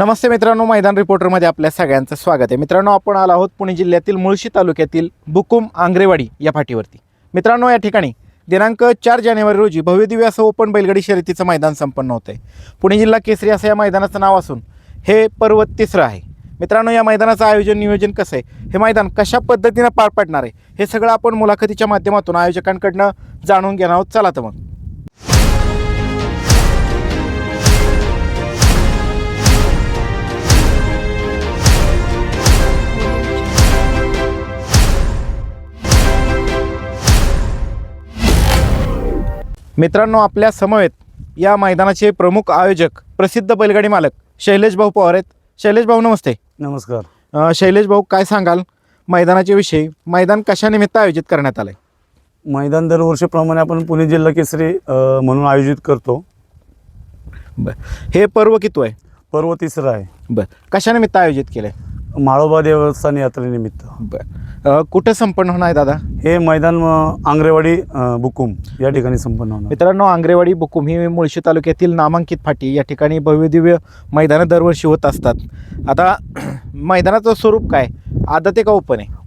नमस्ते मित्रांनो मैदान रिपोर्टरमध्ये आपल्या सगळ्यांचं स्वागत आहे. मित्रांनो आपण आलो आहोत पुणे जिल्ह्यातील मुळशी तालुक्यातील बुकुम आंग्रेवाडी या फाटीवरती. मित्रांनो या ठिकाणी दिनांक चार जानेवारी रोजी भव्यदिव्य असं ओपन बैलगाडी शर्यतीचं मैदान संपन्न होतं आहे पुणे जिल्हा केसरी असं या मैदानाचं नाव असून हे पर्व तिसरं आहे. मित्रांनो या मैदानाचं आयोजन नियोजन कसं आहे? हे मैदान कशा पद्धतीनं पार पाडणार आहे? हे सगळं आपण मुलाखतीच्या माध्यमातून आयोजकांकडनं जाणून घेणार आहोत. चला तर मग. मित्रांनो आपल्या समवेत या मैदानाचे प्रमुख आयोजक प्रसिद्ध बैलगाडी मालक शैलेश भाऊ पवार आहेत. शैलेश भाऊ नमस्ते. नमस्कार. अ, शैलेश भाऊ काय सांगाल? मैदानाच्या विषयी मैदान कशानिमित्त आयोजित करण्यात आलंय? मैदान दरवर्षीप्रमाणे आपण पुणे जिल्हा केसरी अ, म्हणून आयोजित करतो. हे पर्व किती आहे? पर्व तिसरं आहे. बर. कशानिमित्त आयोजित केलंय? माळोबा देवस्थान यात्रेनिमित्त. बर. अ, कुठं संपन्न होणार आहे दादा? हे मैदान अ, आंग्रेवाडी अ, बुकुम या ठिकाणी संपन्न होणार. मित्रांनो आंग्रेवाडी बुकुम ही मुळशी तालुक्यातील नामांकित फाटी. या ठिकाणी भव्यदिव्य मैदानं दरवर्षी होत असतात. आता मैदानाचं स्वरूप काय? आदत आहे का ओपन आहे?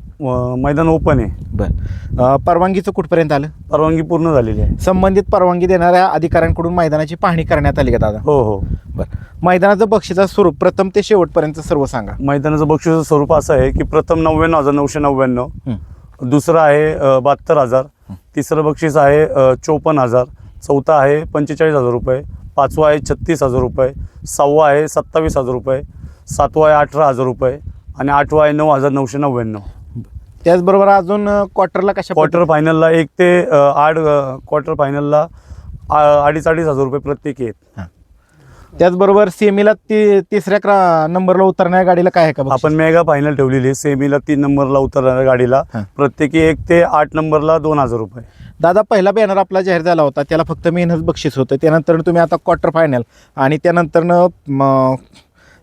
मैदान ओपन आहे. बर. परवानगीचं कुठपर्यंत आलं? परवानगी पूर्ण झालेली आहे. संबंधित परवानगी देणाऱ्या अधिकाऱ्यांकडून मैदानाची पाहणी करण्यात आली का दादा? हो हो. बरं. मैदानाचं बक्षीचं स्वरूप प्रथम ते शेवटपर्यंत सर्व सांगा. मैदानाचं बक्षीचं स्वरूप असं आहे की प्रथम नव्याण्णव हजार नऊशे नव्याण्णव. दुसरं आहे बहात्तर हजार तिसरं बक्षीस आहे चोपन्न हजार चौथा आहे पंचेचाळीस हजार रुपये पाचवा आहे छत्तीस हजार रुपये सहावा आहे सत्तावीस हजार रुपये सातवा आहे अठरा हजार रुपये आणि आठवा आहे नऊ हजार नऊशे नव्याण्णव. त्याचबरोबर अजून क्वार्टरला कशा क्वार्टर फायनलला एक ते आठ क्वार्टर फायनलला आ- अडीच अडीच हजार रुपये प्रत्येकी आहेत त्याचबरोबर सेमीला ती तिसऱ्या क्रा नंबरला उतरणाऱ्या गाडीला काय आहे का? आपण मेगा फायनल ठेवलेली आहे. सेमीला तीन नंबरला उतरणाऱ्या गाडीला. प्रत्येकी एक ते आठ नंबरला दोन हजार रुपये. दादा पहिला बॅनर आपला जाहीर झाला होता. त्याला फक्त मेहनत बक्षीस होतं. त्यानंतर तुम्ही आता क्वार्टर फायनल आणि त्यानंतरनं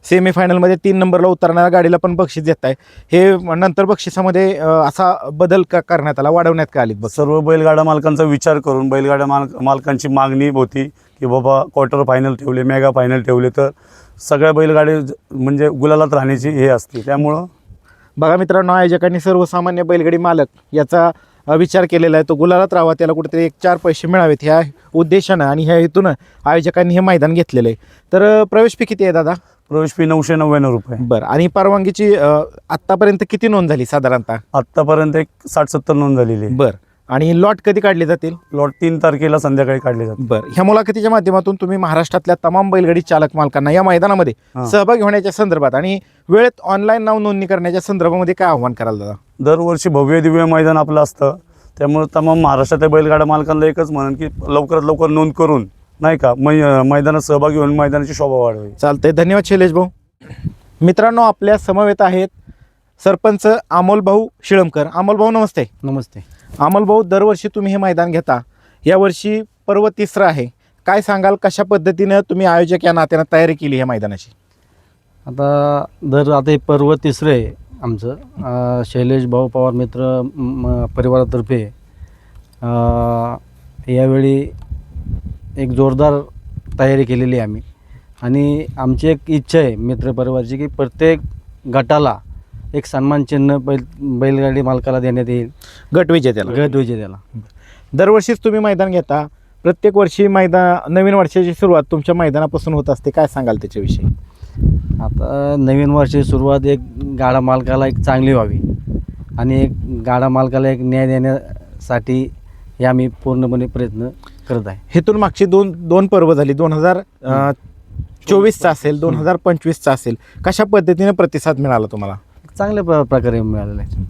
सेमी फायनलमध्ये तीन नंबरला उतरणाऱ्या गाडीला पण बक्षीस देत आहे हे नंतर बक्षिसामध्ये असा बदल का करण्यात आला वाढवण्यात का बक्षीस? सर्व बैलगाडा मालकांचा विचार करून बैलगाड्या माल मालकांची मागणी होती की बाबा क्वार्टर फायनल ठेवले मेगा फायनल ठेवले तर सगळ्या बैलगाडी म्हणजे गुलालात राहण्याची हे असते. त्यामुळं बघा मित्रांनो आयोजकांनी सर्वसामान्य बैलगाडी मालक याचा विचार केलेला आहे. तो गुलालात राहावा त्याला कुठेतरी एक चार पैसे मिळावेत ह्या उद्देशानं आणि ह्या हेतून आयोजकांनी हे मैदान घेतलेलं आहे. तर प्रवेश फी किती आहे दादा? प्रवेश फी नऊशे नव्याण्णव रुपये. बरं. आणि परवानगीची आत्तापर्यंत किती नोंद झाली साधारणतः? आत्तापर्यंत एक साठ सत्तर नोंद झालेली आहे. बरं. आणि लॉट कधी काढले जातील? लॉट तीन तारखेला संध्याकाळी काढले जाते बरं. ह्या मुलाखतीच्या माध्यमातून तुम्ही महाराष्ट्रातल्या तमाम बैलगाडी चालक मालकांना या मैदानामध्ये हां. सहभागी होण्याच्या संदर्भात आणि वेळेत ऑनलाईन नाव नोंदणी करण्याच्या संदर्भामध्ये काय आव्हान कराल दादा? दरवर्षी भव्य दिव्य मैदान आपलं असतं. त्यामुळे तमाम महाराष्ट्रातल्या बैलगाडा मालकांना एकच म्हणून की लवकरात लवकर नोंद करून नाही का मै मैदानात सहभागी होऊन मैदानाची शोभा वाढवावी. चालतंय. धन्यवाद शैलेश भाऊ. मित्रांनो आपल्या समवेत आहेत सरपंच अमोल भाऊ शिळमकर. अमोल भाऊ नमस्ते. नमस्ते. अमलभाऊ दरवर्षी तुम्ही हे मैदान घेता. यावर्षी पर्व तिसरं आहे. काय सांगाल कशा पद्धतीनं तुम्ही आयोजक या नात्यानं तयारी केली ह्या मैदानाची? आता दर आता हे पर्व तिसरं आहे आमचं. अं, शैलेश भाऊ पवार मित्र म, परिवारातर्फे अं, यावेळी एक जोरदार तयारी केलेली आहे आम्ही. आणि आमची एक इच्छा आहे मित्रपरिवारची की प्रत्येक गटाला एक सन्मान चिन्ह बैल बैलगाडी मालकाला देण्यात येईल. गट विजेत्याला. गट विजेत्याला. दरवर्षीच तुम्ही मैदान घेता प्रत्येक वर्षी मैदान नवीन वर्षाची सुरुवात तुमच्या मैदानापासून होत असते काय सांगाल त्याच्याविषयी? आता नवीन वर्षाची सुरुवात एक गाडा मालकाला एक चांगली व्हावी आणि एक गाडा मालकाला एक न्याय देण्यासाठी हे आम्ही पूर्णपणे प्रयत्न करत आहे. हेतून मागची दोन दोन पर्व झाली. दोन हजार चोवीसचा असेल दोन हजार पंचवीसचा असेल कशा पद्धतीने प्रतिसाद मिळाला तुम्हाला? चांगल्या प्र प्रकारे मिळालेलं आहे.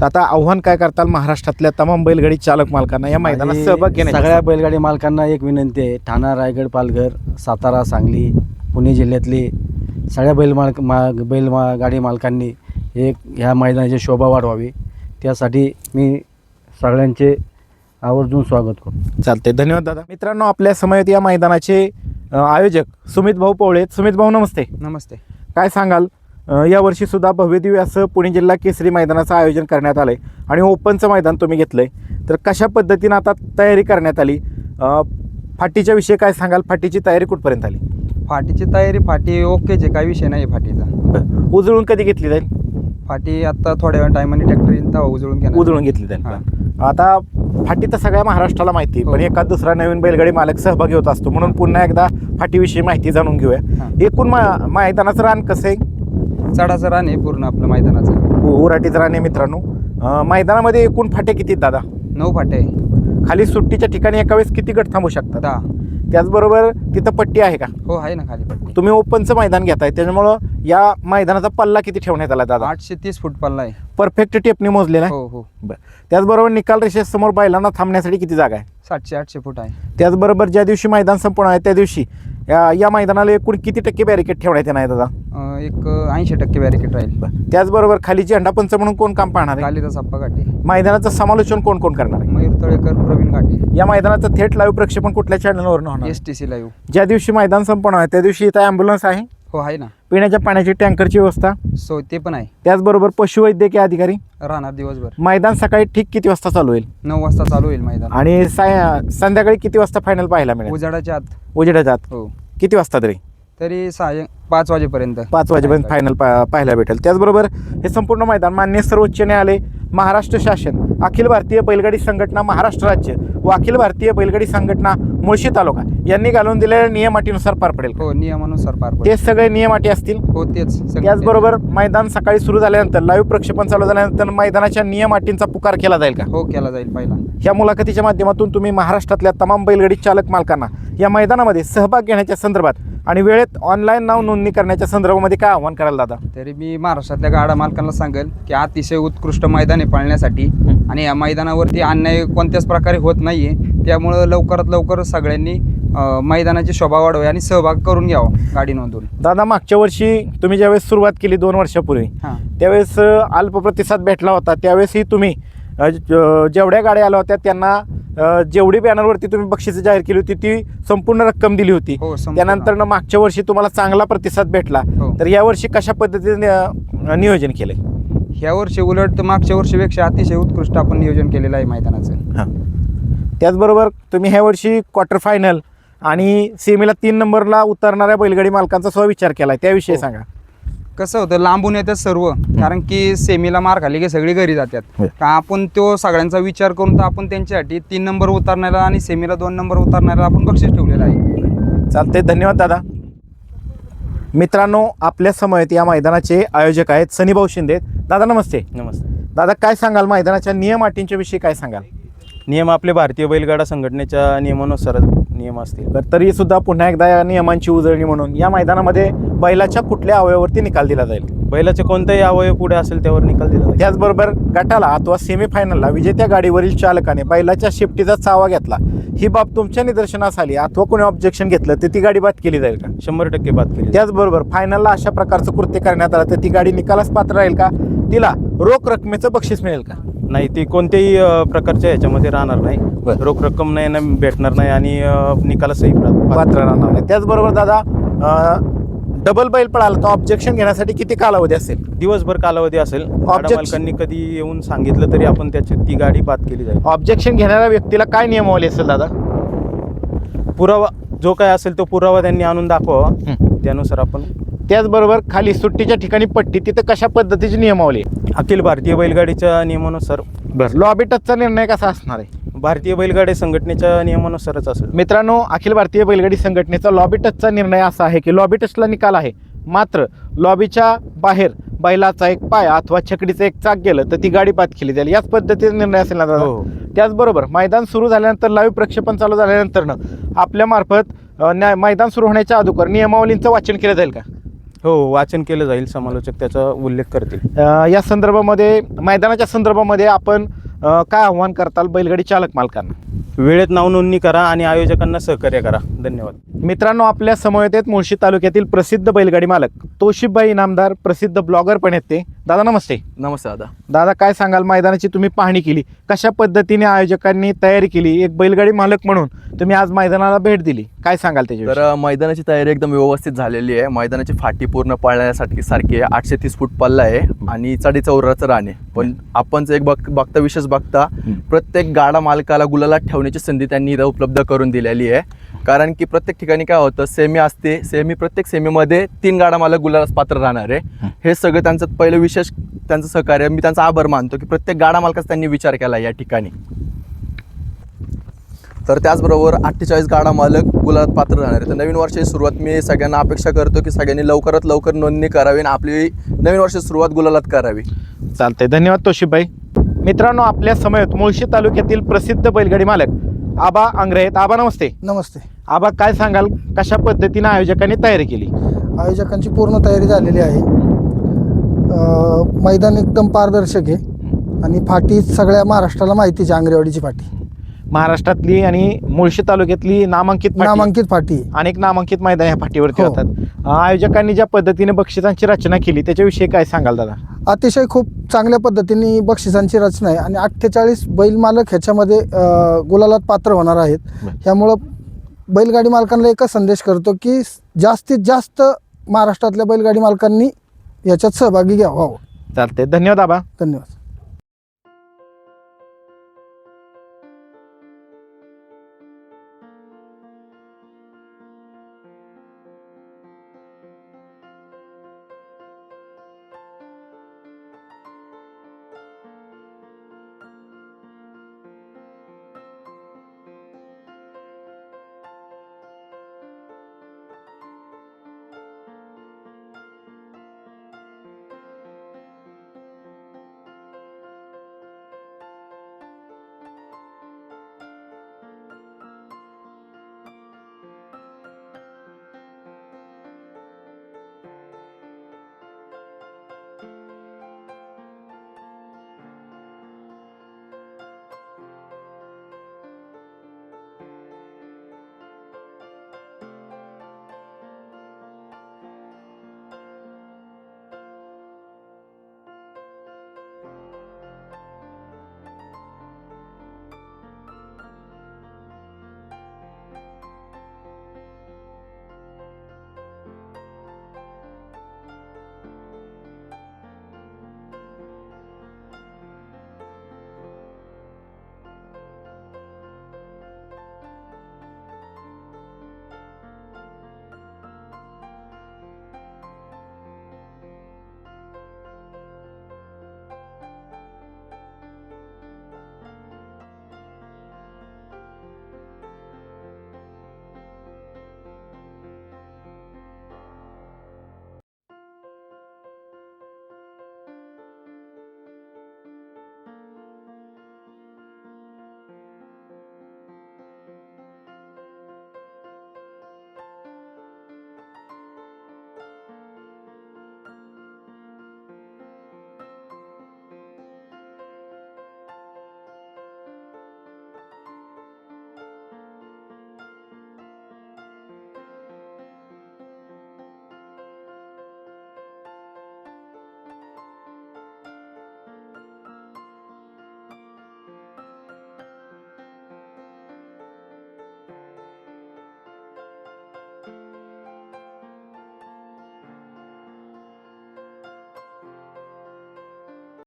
तर आता आव्हान काय करताल? महाराष्ट्रातल्या तमाम बैलगाडी चालक मालकांना या मैदानात आणि सहभाग घेण्यासाठी सगळ्या बैलगाडी मालकांना एक विनंती आहे. ठाणा रायगड पालघर सातारा सांगली पुणे जिल्ह्यातली सगळ्या बैल मालक मा बैल मा गाडी मालकांनी एक ह्या मैदानाची शोभा वाढवावी. त्यासाठी मी सगळ्यांचे आवर्जून स्वागत करतो. चालते धन्यवाद दादा. मित्रांनो आपल्या समयात या मैदानाचे अ, आयोजक सुमित भाऊ पवळे. सुमित भाऊ नमस्ते. नमस्ते. काय सांगाल? यावर्षी सुद्धा भव्यदिव्य असं पुणे जिल्हा केसरी मैदानाचं आयोजन करण्यात आलंय. आणि ओपनचं मैदान तुम्ही घेतलंय. तर कशा पद्धतीनं आता तयारी करण्यात आली? फाटीच्या विषयी काय सांगाल? फाटीची तयारी कुठपर्यंत आली? फाटीची तयारी फाटी ओकेच आहे काही विषय नाही फाटीचा. उजळून कधी घेतली जाईल? फाटी आता थोड्या वेळ टायमाने ट्रॅक्टर उजळून घेणार. उजळून घेतली जाईल हा. आता फाटी तर सगळ्या महाराष्ट्राला माहिती आहे, पण हो. एखाद दुसरा नवीन बैलगाडी मालक सहभागी होत असतो म्हणून पुन्हा एकदा फाटीविषयी माहिती जाणून घेऊया. हा. एकूण मा- मैदानाचं रान कसं आहे? चढाचं रान आहे पूर्ण आपलं मैदानाचं. उ- उराटीचं रान आहे मित्रांनो. अं, मैदानामध्ये एकूण फाटे किती आहेत दादा? नऊ फाटे. आहे खाली सुट्टीच्या ठिकाणी एका वेळेस किती गट थांबू शकतात? दहा. त्याचबरोबर तिथं पट्टी आहे का? हो आहे ना खाली पट्टी. तुम्ही ओपनचं मैदान घेताय त्याच्यामुळं या मैदानाचा पल्ला किती ठेवण्यात आला दादा? आठशे तीस फूट पल्ला आहे. परफेक्ट टेपनी मोजलेला आहे? हो हो. बरं. त्याचबरोबर निकाल रेषेसमोर बैलांना थांबण्यासाठी किती जागा आहे? सातशे आठशे फूट आहे. त्याचबरोबर ज्या दिवशी मैदान संपूर्ण आहे त्या दिवशी या या मैदानाला एकूण किती टक्के बॅरिकेड ठेवण्यात येणार आहे दादा? अं, एक ऐंशी टक्के बॅरिकेड राहील. त्याचबरोबर खाली झेंडापंच म्हणून कोण काम पाहणार आहे? कालिदास अप्पा घाटे. मैदानाचं समालोचन कोण कोण करणार आहे? मयूर तळेकर प्रवीण घाटे. या मैदानाचं थेट लाईव्ह प्रक्षेपण कुठल्या चॅनलवर होणार? एस टी सी लाईव्ह ज्या दिवशी मैदान संपूर्ण आहे त्या दिवशी इथं ॲम्ब्युलन्स आहे? हो आहे ना. पिण्याच्या पाण्याची टँकरची व्यवस्था? सो ते पण आहे. त्याचबरोबर पशुवैद्यकीय अधिकारी? राहणार दिवसभर. मैदान सकाळी ठीक किती वाजता चालू होईल? नऊ वाजता चालू होईल मैदान. आणि साय संध्याकाळी किती वाजता फायनल पाहायला मिळेल? उजाडाच्या आत. उजेडाच्या आत. हो. किती वाजता तरी? तरी साय पाच वाजेपर्यंत. पाच वाजेपर्यंत फायनल पाहायला भेटेल. त्याचबरोबर हे संपूर्ण मैदान मान्य सर्वोच्च न्यायालय महाराष्ट्र शासन अखिल भारतीय बैलगाडी संघटना महाराष्ट्र राज्य व अखिल भारतीय बैलगाडी संघटना मुळशी तालुका. यांनी घालून दिलेल्या नियम अटीनुसार पार पडेल हो नियमानुसार पार पडेल. ते सगळे नियम अटी असतील? हो तेच त्याचबरोबर मैदान सकाळी सुरू झाल्यानंतर लाईव्ह प्रक्षेपण चालू झाल्यानंतर मैदानाच्या नियम अटींचा पुकार केला जाईल का? हो केला जाईल पहिला. या मुलाखतीच्या माध्यमातून तुम्ही महाराष्ट्रातल्या तमाम बैलगाडी चालक मालकांना या मैदानामध्ये सहभाग घेण्याच्या संदर्भात आणि वेळेत ऑनलाईन नाव नोंदणी करण्याच्या संदर्भामध्ये काय आव्हान कराल दादा? तरी मी महाराष्ट्रातल्या गाडा मालकांना सांगेल की अतिशय उत्कृष्ट मैदान पाळण्यासाठी. आणि या मैदानावरती अन्याय कोणत्याच प्रकारे होत नाही आहे त्यामुळं लवकरात लवकर सगळ्यांनी मैदानाची शोभा वाढवावी आणि सहभाग करून घ्यावा गाडी नोंदवून दादा मागच्या वर्षी तुम्ही ज्यावेळेस सुरुवात केली दोन वर्षापूर्वी त्यावेळेस अल्प प्रतिसाद भेटला होता. त्यावेळेसही तुम्ही जेवढ्या गाड्या आल्या होत्या त्यांना जेवढी बॅनरवरती तुम्ही बक्षिसं जाहीर केली होती ती संपूर्ण रक्कम दिली होती. हो. त्यानंतर मागच्या वर्षी तुम्हाला चांगला प्रतिसाद भेटला. हो. तर यावर्षी कशा पद्धतीने नियोजन केलंय? ह्या वर्षी उलट मागच्या वर्षीपेक्षा अतिशय उत्कृष्ट आपण नियोजन केलेलं आहे मैदानाचं. हां. त्याचबरोबर तुम्ही ह्या वर्षी क्वार्टर फायनल आणि सेमीला तीन नंबरला उतरणाऱ्या बैलगाडी मालकांचा सुद्धा विचार केलाय. त्याविषयी हो. सांगा. कसं होतं लांबून येतात सर्व कारण की सेमीला मार खाली की सगळी घरी जातात. का आपण तो सगळ्यांचा विचार करून तर आपण त्यांच्यासाठी तीन नंबर उतरण्याला आणि सेमीला दोन नंबर उतरण्याला आपण बक्षीस ठेवलेलं आहे. चालते धन्यवाद दादा. मित्रांनो आपल्या समयेत या मैदानाचे आयोजक आहेत सनीभाऊ शिंदे. दादा नमस्ते. नमस्ते. दादा काय सांगाल? मैदानाच्या नियम अटींच्या विषयी काय सांगाल? नियम आपले भारतीय बैलगाडा संघटनेच्या नियमानुसार नियम असतील. तर तरी सुद्धा पुन्हा एकदा या नियमांची उजळणी म्हणून या मैदानामध्ये बैलाच्या कुठल्या अवयवावरती निकाल दिला जाईल? बैलाचे कोणताही अवयव पुढे असेल त्यावर निकाल दिला जाईल. त्याचबरोबर गटाला अथवा सेमीफायनलला विजेत्या गाडीवरील चालकाने बैलाच्या शेपटीचा चावा घेतला. ही बाब तुमच्या निदर्शनास आली. अथवा कोणी ऑब्जेक्शन घेतलं तर ती गाडी बाद केली जाईल का? शंभर टक्के बात केली त्याचबरोबर फायनलला अशा प्रकारचं कृत्य करण्यात आलं तर ती गाडी निकालास पात्र राहील का? तिला रोख रकमेचं बक्षीस मिळेल का? नाही ती कोणत्याही अ, प्रकारच्या ह्याच्यामध्ये राहणार नाही. बरं. रोख रक्कम नाही ना भेटणार नाही आणि अ, निकालासही प्रा- पात्र राहणार नाही. त्याचबरोबर दादा डबल बैल पळाला तर ऑब्जेक्शन घेण्यासाठी किती कालावधी असेल? दिवसभर कालावधी असेल. गाडा Objection- मालकांनी कधी येऊन सांगितलं तरी आपण त्याची ती गाडी बाद केली जाईल. ऑब्जेक्शन घेणाऱ्या व्यक्तीला काय नियमावली असेल दादा? पुरावा जो काय असेल तो पुरावा त्यांनी आणून दाखवावा. हं. त्यानुसार आपण त्याचबरोबर खाली सुट्टीच्या ठिकाणी पट्टी तिथं कशा पद्धतीची नियमावली? अखिल भारतीय बैलगाडीच्या नियमानुसार बरं लॉबी टचचा निर्णय कसा असणार आहे? भारतीय बैलगाडी संघटनेच्या नियमानुसारच असेल. मित्रांनो अखिल भारतीय बैलगाडी संघटनेचा लॉबी टचचा निर्णय असा आहे की लॉबी टचला निकाल आहे. मात्र लॉबीच्या बाहेर बैलाचा एक पाय अथवा छकडीचं एक चाक गेलं तर ती गाडी बाद केली जाईल. याच पद्धतीचा निर्णय असेल ना दादा? हो. त्याचबरोबर मैदान सुरू झाल्यानंतर लाईव्ह प्रक्षेपण चालू झाल्यानंतरनं आपल्या मार्फत अ, न्या- मैदान सुरू होण्याच्या अगोदर नियमावलींचं वाचन केलं जाईल का? हो वाचन केलं जाईल समालोचक त्याचा उल्लेख करतील. अ, या संदर्भामध्ये मैदानाच्या संदर्भामध्ये आपण अ, काय आव्हान करताल बैलगाडी चालक मालकांना? वेळेत नाव नोंदणी करा आणि आयोजकांना सहकार्य करा. धन्यवाद. मित्रांनो आपल्या समवेत आहेत मुळशी तालुक्यातील प्रसिद्ध बैलगाडी मालक. तोशिफभाई इनामदार प्रसिद्ध ब्लॉगर पण आहेत ते. दादा नमस्ते. नमस्ते दादा. दादा काय सांगाल? मैदानाची तुम्ही पाहणी केली. कशा पद्धतीने आयोजकांनी तयारी केली? एक बैलगाडी मालक म्हणून तुम्ही आज मैदानाला भेट दिली. काय सांगाल त्याच्याविषयी? तर मैदानाची तयारी एकदम व्यवस्थित झालेली आहे. मैदानाची फाटी पूर्ण पळण्यासाठी सारखी आहे आठशे तीस फूट पल्ला आहे आणि चढी चौराचं आहे. पण आपण एक बघ बघता विशेष बघता प्रत्येक गाडा मालकाला गुलाला ठेवण्याची संधी त्यांनी इथं उपलब्ध करून दिलेली आहे. कारण की प्रत्येक ठिकाणी काय होतं सेमी असते सेमी प्रत्येक सेमीमध्ये तीन गाडा मला गुलाबास पात्र राहणार आहे. हे. सगळं त्यांचं पहिलं विशेष त्यांचं सहकार्य मी त्यांचा आभार मानतो की प्रत्येक गाडा मालकाचा त्यांनी विचार केला या ठिकाणी. तर त्याचबरोबर अठ्ठेचाळीस गाडा मालक गुलाबात पात्र राहणार आहे. तर नवीन वर्षाची सुरुवात मी सगळ्यांना अपेक्षा करतो की सगळ्यांनी लवकरात लवकर नोंदणी करावी आणि आपली नवीन वर्षाची सुरुवात गुलालात करावी. चालतंय. धन्यवाद तोशिफभाई मित्रांनो आपल्या समयेत मुळशी तालुक्यातील प्रसिद्ध बैलगाडी मालक आबा आंग्रे आहेत. आबा नमस्ते. नमस्ते. आबा काय सांगाल? कशा पद्धतीने आयोजकांनी तयारी केली? आयोजकांची पूर्ण तयारी झालेली आहे. अ, मैदान एकदम पारदर्शक आहे. आणि फाटी सगळ्या महाराष्ट्राला माहितीची आंगरेवाडीची फाटी. महाराष्ट्रातली आणि मुळशी तालुक्यातली नामांकित फाटी. नामांकित फाटी आहे. अनेक नामांकित मैदान या फाटीवरती हो. होतात अं, आयोजकांनी ज्या पद्धतीने बक्षिसांची रचना केली त्याच्याविषयी काय सांगाल दादा? अतिशय खूप चांगल्या पद्धतीने बक्षिसांची रचना आहे. आणि अठ्ठेचाळीस बैल मालक ह्याच्यामध्ये गुलालात पात्र होणार आहेत. ह्यामुळं बैलगाडी मालकांना एकच संदेश करतो की जास्तीत जास्त महाराष्ट्रातल्या बैलगाडी मालकांनी याच्यात सहभागी घ्यावा. चालते धन्यवाद आबा. धन्यवाद.